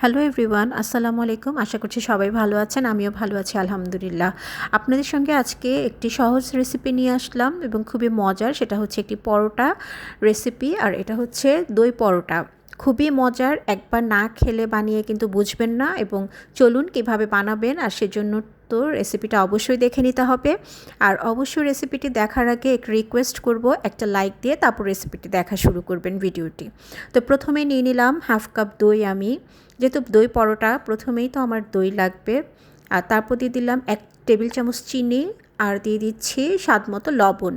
Hello everyone আসসালামু আলাইকুম আশা করছি সবাই ভালো আছেন, আমিও ভালো আছি, আলহামদুলিল্লাহ। আপনাদের সঙ্গে আজকে একটি সহজ রেসিপি নিয়ে আসলাম এবং খুবই মজার, সেটা হচ্ছে একটি পরোটা রেসিপি আর এটা হচ্ছে দই পরোটা। খুবই মজার, একবার না খেলে বানিয়ে কিন্তু বুঝবেন না এবং চলুন কীভাবে বানাবেন আর সেজন্য তো রেসিপিটা অবশ্যই দেখে নিতে হবে। আর অবশ্যই রেসিপিটি দেখার আগে এক রিকোয়েস্ট করব, একটা লাইক দিয়ে তারপর রেসিপিটি দেখা শুরু করবেন ভিডিওটি। তো প্রথমে নিয়ে নিলাম হাফ কাপ দই আমি। যেহেতু দই পরোটা প্রথমেই তো আমার দই লাগবে, আর তারপর দিয়ে দিলাম এক টেবিল চামচ চিনি আর দিয়ে দিচ্ছি স্বাদ মতো লবণ।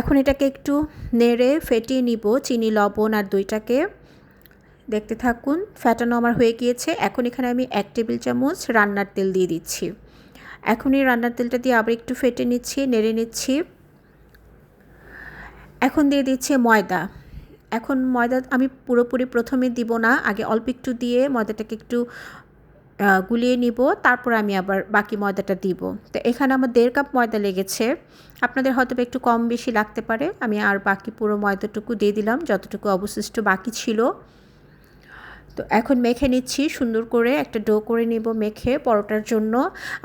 এখন এটাকে একটু নেড়ে ফেটিয়ে নিব চিনি, লবণ আর দইটাকে। দেখতে থাকুন ফ্যাটানো আমার হয়ে গিয়েছে। এখন এখানে আমি এক টেবিল চামচ রান্নার তেল দিয়ে দিচ্ছি। এখন এই রান্নার তেলটা দিয়ে আবার একটু ফেটে নিচ্ছি, নেড়ে নিচ্ছি। এখন দিয়ে দিচ্ছি ময়দা। এখন ময়দা আমি পুরোপুরি প্রথমে দিব না, আগে অল্প একটু দিয়ে ময়দাটাকে একটু গুলিয়ে নিব, তারপর আমি আবার বাকি ময়দাটা দিব। তো এখানে আমার দেড় কাপ ময়দা লেগেছে, আপনাদের হয়তো একটু কম বেশি লাগতে পারে, আমি আর বাকি পুরো ময়দাটুকু দিয়ে দিলাম, যতটুকু অবশিষ্ট বাকি ছিল। তো এখন মেখে নিচ্ছি, সুন্দর করে একটা ডো করে নিব মেখে পরোটার জন্য।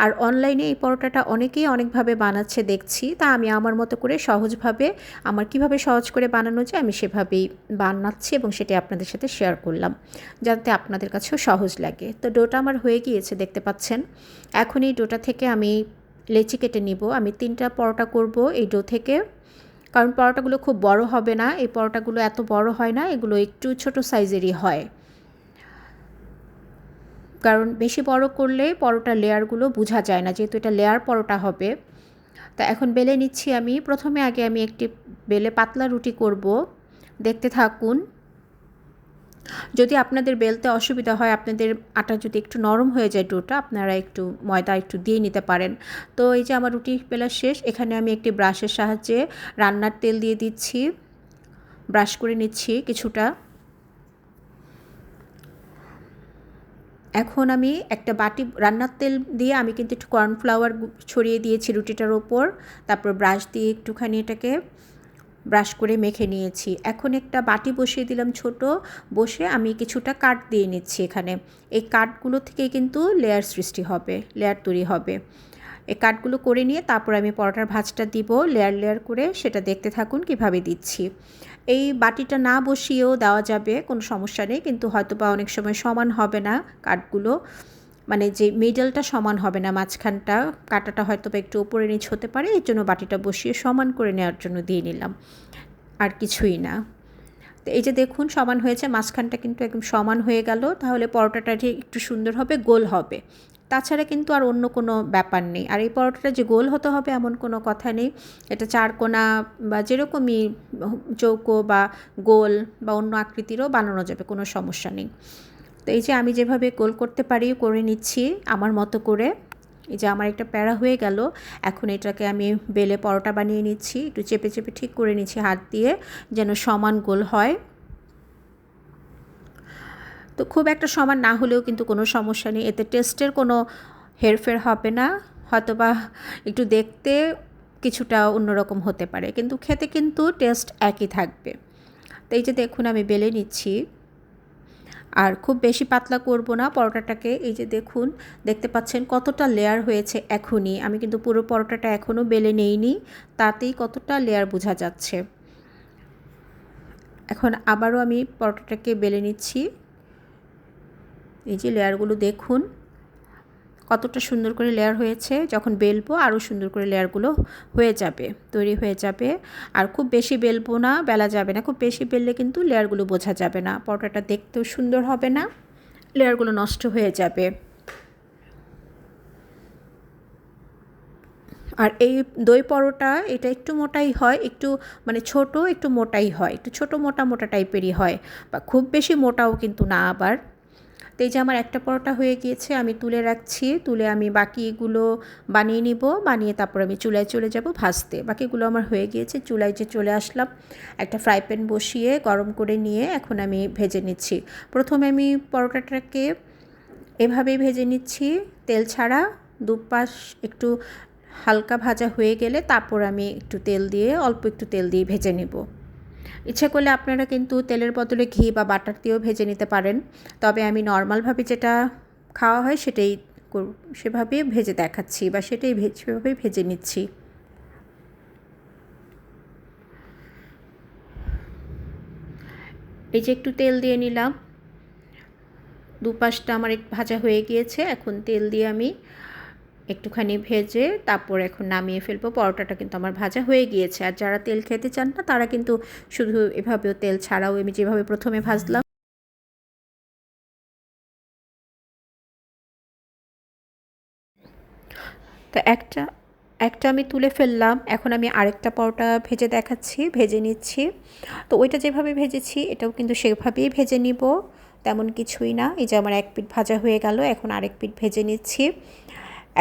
আর অনলাইনে এই পরোটাটা অনেকেই অনেকভাবে বানাচ্ছে দেখছি, তা আমি আমার মতো করে সহজভাবে, আমার কীভাবে সহজ করে বানানো যায় আমি সেভাবেই বানাচ্ছি এবং সেটি আপনাদের সাথে শেয়ার করলাম, যাতে আপনাদের কাছেও সহজ লাগে। তো ডোটা আমার হয়ে গিয়েছে, দেখতে পাচ্ছেন। এখন এই ডোটা থেকে আমি লেচি কেটে নিব। আমি তিনটা পরোটা করব এই ডো থেকে। কারণ পরোটাগুলো খুব বড় হবে না, এই পরোটাগুলো এত বড় হয় না, এগুলো একটু ছোট সাইজেরই হয়। কারণ বেশি বড় করলে পরোটার লেয়ারগুলো বোঝা যায় না, যেহেতু এটা লেয়ার পরোটা হবে। তা এখন বেলে নিচ্ছি আমি। প্রথমে আগে আমি একটি বেলে পাতলা রুটি করব। দেখতে থাকুন। যদি আপনাদের বেলতে অসুবিধা হয়, আপনাদের আটা যদি একটু নরম হয়ে যায় ডোটা, আপনারা একটু ময়দা একটু দিয়ে নিতে পারেন। তো এই যে আমার রুটি বেলা শেষ, এখানে আমি একটি ব্রাশের সাহায্যে রান্নার তেল দিয়ে দিচ্ছি। ব্রাশ করে নিচ্ছি কিছুটা। এখন আমি একটা বাটি, রান্নার তেল দিয়ে আমি কিন্তু একটু কর্নফ্লাওয়ার ছড়িয়ে দিয়েছি রুটিটার ওপর। তারপর ব্রাশ দিয়ে একটুখানি এটাকে ব্রাশ করে মেখে নিয়েছি। এখন একটা বাটি বসিয়ে দিলাম ছোট, বসে আমি কিছুটা কাঠ দিয়ে নিচ্ছি এখানে। এই কাঠগুলো থেকে কিন্তু লেয়ার সৃষ্টি হবে লেয়ার তৈরি হবে। এই কাঠগুলো করে নিয়ে তারপর আমি পরোটার ভাজটা দিব লেয়ার লেয়ার করে সেটা দেখতে থাকুন কীভাবে দিচ্ছি। এই বাটিটা না বসিয়েও দেওয়া যাবে, কোনো সমস্যা নেই। কিন্তু হয়তো বা অনেক সময় সমান হবে না কাঠগুলো। মানে যে মিডলটা সমান হবে না, মাঝখানটা, কাটাটা হয়তো বা একটু উপরে নিচ হতে পারে, এর জন্য বাটিটা বসিয়ে সমান করে নেওয়ার জন্য দিয়ে নিলাম। আর কিছুই না। তো এই যে দেখুন, সমান হয়েছে, মাঝখানটা কিন্তু একদম সমান হয়ে গেল। তাহলে পরোটাটা ঠিক একটু সুন্দর হবে, গোল হবে। তাছাড়া কিন্তু আর অন্য কোনো ব্যাপার নেই। আর এই পরোটাটা যে গোল হতে হবে এমন কোনো কথা নেই। এটা চারকোনা বা যেরকমই চৌকো বা গোল বা অন্য আকৃতিরও বানানো যাবে, কোনো সমস্যা নেই। তো এই যে আমি যেভাবে গোল করতে পারি, করে নিচ্ছি আমার মতো করে। এই যে আমার একটা প্যারা হয়ে গেল, এখন এটাকে আমি বেলে পরোটা বানিয়ে নিচ্ছি। একটু চেপে চেপে ঠিক করে নিচ্ছি হাত দিয়ে, যেন সমান গোল হয়। তো খুব একটা সমান না হলেও কিন্তু কোনো সমস্যা নেই। এতে টেস্টের কোনো হেরফের হবে না। হয়তোবা একটু দেখতে কিছুটা অন্যরকম হতে পারে। কিন্তু খেতে কিন্তু টেস্ট একই থাকবে। তো এই যে দেখুন, আমি বেলে নিচ্ছি। আর খুব বেশি পাতলা করব না পরোটাটাকে। এই যে দেখুন, দেখতে পাচ্ছেন কতটা লেয়ার হয়েছে এখনই। আমি কিন্তু পুরো পরোটাটা এখনও বেলে নেইনি। তাতেই কতটা লেয়ার বোঝা যাচ্ছে। এখন আবারও আমি পরোটাটাকে বেলে নিচ্ছি। এই যে লেয়ারগুলো দেখুন, কতটা সুন্দর করে লেয়ার হয়েছে। যখন বেলবো, আরও সুন্দর করে লেয়ারগুলো হয়ে যাবে, তৈরি হয়ে যাবে। আর খুব বেশি বেলবো না, বেলা যাবে না। খুব বেশি বেললে কিন্তু লেয়ারগুলো বোঝা যাবে না। পরোটাটা দেখতেও সুন্দর হবে না, লেয়ারগুলো নষ্ট হয়ে যাবে। আর এই দই পরোটা, এটা একটু মোটাই হয়, একটু মানে ছোট, একটু মোটাই হয়। একটু ছোট, মোটা মোটা টাইপেরই হয়। বা খুব বেশি মোটাও কিন্তু না আবার। তো এই যে আমার একটা পরোটা হয়ে গিয়েছে, আমি তুলে রাখছি, তুলে আমি বাকিগুলো বানিয়ে নিব, বানিয়ে তারপর আমি চুলায় চলে যাব ভাজতে। বাকিগুলো আমার হয়ে গিয়েছে, চুলায় যে চলে আসলাম, একটা ফ্রাই প্যান বসিয়ে গরম করে নিয়ে এখন আমি ভেজে নিচ্ছি। প্রথমে আমি পরোটাটাকে এভাবেই ভেজে নিচ্ছি, তেল ছাড়া, দুপাশ একটু হালকা ভাজা হয়ে গেলে তারপর আমি একটু তেল দিয়ে, অল্প একটু তেল দিয়ে ভেজে নেব। ইচ্ছে করলে আপনারা কিন্তু তেলের বদলে ঘি বা বাটার দিয়েও ভেজে নিতে পারেন। তবে আমি নর্মালভাবে যেটা খাওয়া হয় সেটাই সেভাবেই ভেজে দেখাচ্ছি বা সেটাই সেভাবেই ভেজে নিচ্ছি। এই যে একটু তেল দিয়ে নিলাম। দুপাশটা আমার ভাজা হয়ে গিয়েছে। এখন তেল দিয়ে আমি একটুখানি ভেজে তারপর এখন নামিয়ে ফেলব। পরোটাটা কিন্তু আমার ভাজা হয়ে গিয়েছে। আর যারা তেল খেতে চান না, তারা কিন্তু শুধু এভাবেও তেল ছাড়াও আমি যেভাবে প্রথমে ভাজলাম তো একটা একটা আমি তুলে ফেললাম। এখন আমি আরেকটা পরোটা ভেজে দেখাচ্ছি, ভেজে নিচ্ছি। তো ওইটা যেভাবে ভেজেছি, এটাও কিন্তু সেভাবেই ভেজে নিব। তেমন কিছুই না। এই যে আমার এক পিঠ ভাজা হয়ে গেল, এখন আরেক পিঠ ভেজে নিচ্ছি।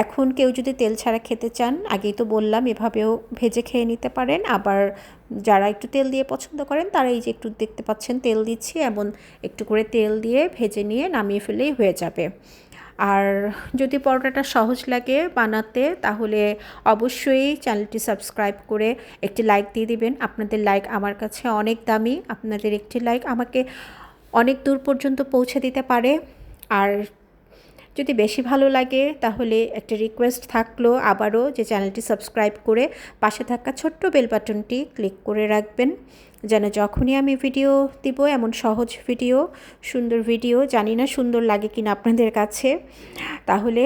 এখন কেউ যদি তেল ছাড়া খেতে চান, আগেই তো বললাম এভাবেও ভেজে খেয়ে নিতে পারেন। আবার যারা একটু তেল দিয়ে পছন্দ করেন, তারা এই যে একটু দেখতে পাচ্ছেন তেল দিচ্ছি, এমন একটু করে তেল দিয়ে ভেজে নিয়ে নামিয়ে ফেলেই হয়ে যাবে। আর যদি পরোটাটা সহজ লাগে বানাতে, তাহলে অবশ্যই চ্যানেলটি সাবস্ক্রাইব করে একটি লাইক দিয়ে দিবেন। আপনাদের লাইক আমার কাছে অনেক দামি, আপনাদের একটি লাইক আমাকে অনেক দূর পর্যন্ত পৌঁছে দিতে পারে। আর যদি বেশি ভালো লাগে, তাহলে একটা রিকোয়েস্ট থাকল আবারও যে চ্যানেলটি সাবস্ক্রাইব করে পাশে থাকা ছোট্ট বেল বাটনটি ক্লিক করে রাখবেন। যেন যখনই আমি ভিডিও দিব, এমন সহজ ভিডিও সুন্দর ভিডিও জানি না সুন্দর লাগে কিনা আপনাদের কাছে, তাহলে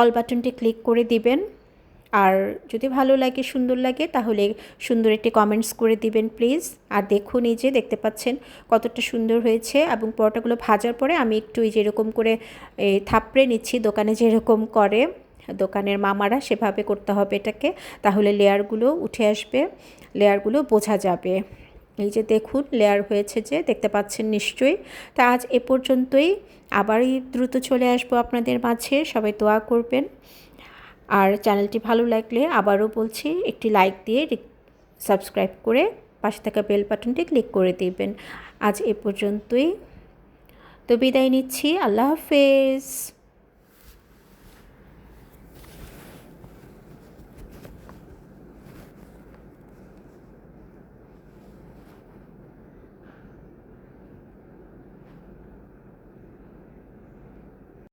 অল বাটনটি ক্লিক করে দিবেন। আর যদি ভালো লাগে, সুন্দর লাগে, তাহলে সুন্দর একটি কমেন্টস করে দিবেন প্লিজ আর দেখুন এই যে, দেখতে পাচ্ছেন কতটা সুন্দর হয়েছে এবং পরোটাগুলো ভাজার পরে আমি একটু এই যেরকম করে থাপড়ে নিচ্ছি, দোকানে যেরকম করে, দোকানের মামারা সেভাবে করতে হবে এটাকে, তাহলে লেয়ারগুলো উঠে আসবে, লেয়ারগুলো বোঝা যাবে। এই যে দেখুন, লেয়ার হয়েছে যে, দেখতে পাচ্ছেন নিশ্চয়ই। তা আজ এ পর্যন্তই, আবারই দ্রুত চলে আসব আপনাদের মাঝে, সবাই দোয়া করবেন। আর চ্যানেলটি ভালো লাগলে আবারও বলছি, একটি লাইক দিয়ে সাবস্ক্রাইব করে পাশে থাকা বেল বাটনটি ক্লিক করে দিবেন। আজ এ পর্যন্তই। তো বিদায় নিচ্ছি। আল্লাহ হাফেজ।